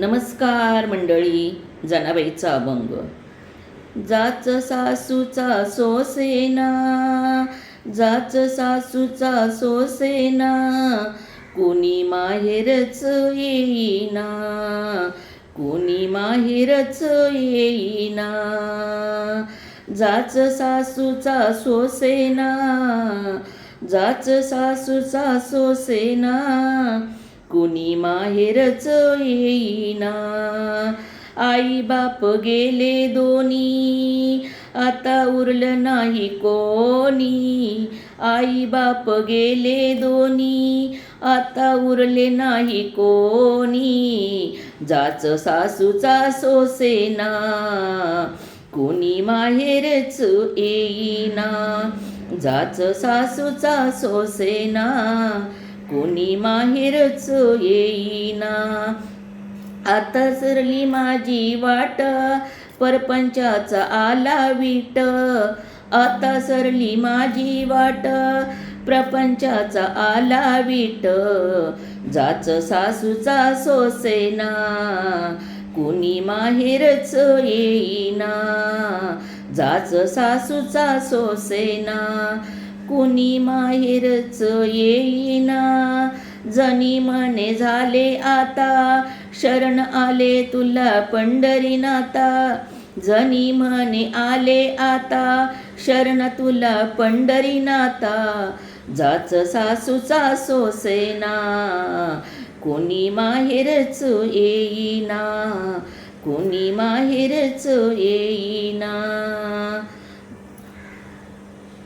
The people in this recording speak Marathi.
नमस्कार मंडळी जनाबाईचा अभंग. जाच सासूचा सोसेना जाच सासूचा सोसेना कोणी माहेरच येईना कोणी माहेरच येईना. जाच सासूचा सोसेना जाच सासूचा सोसेना कुणी माहेरच येईना आई बाप गेले दोन्ही. आता उरलं नाही कोणी. आई बाप गेले दोन्ही. आता उरले नाही कोणी. जाच सासूचा सोसेना. कोणी माहेरच येईना जाच सासूचा सोसेना. कोणी माहेरच येईना. आता सरली माझी वाट परपंचाचा आला विट. आता सरली माझी वाट प्रपंचाचा आला विट. जाच सासूचा सोसेना कुणी माहेरच येईना. जाच सासूचा सोसेना कुणी माहेरच येईना? जनी म्हणे झाले आता. शरण आले तुला पंढरीनाथा जनी म्हणे आले आता. शरण तुला पंढरीनाथा जाच सासूचा सोसेना कोणी माहेरच येईना? कोणी माहेरच येईना?